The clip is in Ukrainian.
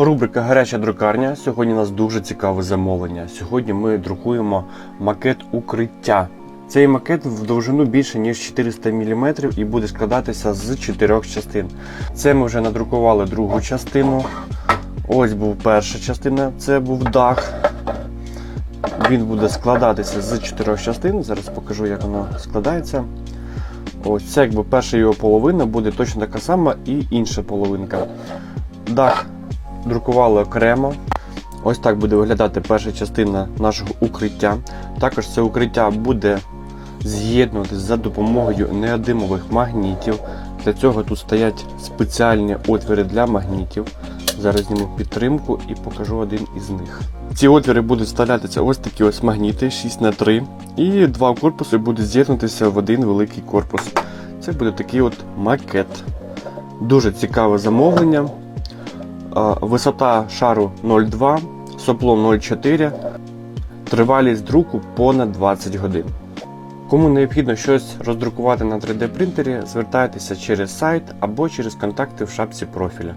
Рубрика Гаряча друкарня. Сьогодні у нас дуже цікаве замовлення. Сьогодні ми друкуємо макет укриття. Цей макет в довжину більше ніж 400 мм і буде складатися з чотирьох частин. Це ми вже надрукували другу частину. Ось був перша частина, це був дах. Він буде складатися з чотирьох частин. Зараз покажу, як воно складається. Ось це якби перша його половина буде точно така сама і інша половинка. Дах друкували окремо. Ось так буде виглядати перша частина нашого укриття. Також це укриття буде з'єднувати за допомогою неодимових магнітів. Для цього тут стоять спеціальні отвіри для магнітів. Зараз зніму підтримку і покажу один із них. Ці отвіри будуть вставлятися ось такі ось магніти 6 на 3 і два корпуси будуть з'єднатися в один великий корпус. Це буде такий от макет. Дуже цікаве замовлення. Висота шару 0,2, сопло 0,4, тривалість друку понад 20 годин. Кому необхідно щось роздрукувати на 3D принтері, звертайтеся через сайт або через контакти в шапці профіля.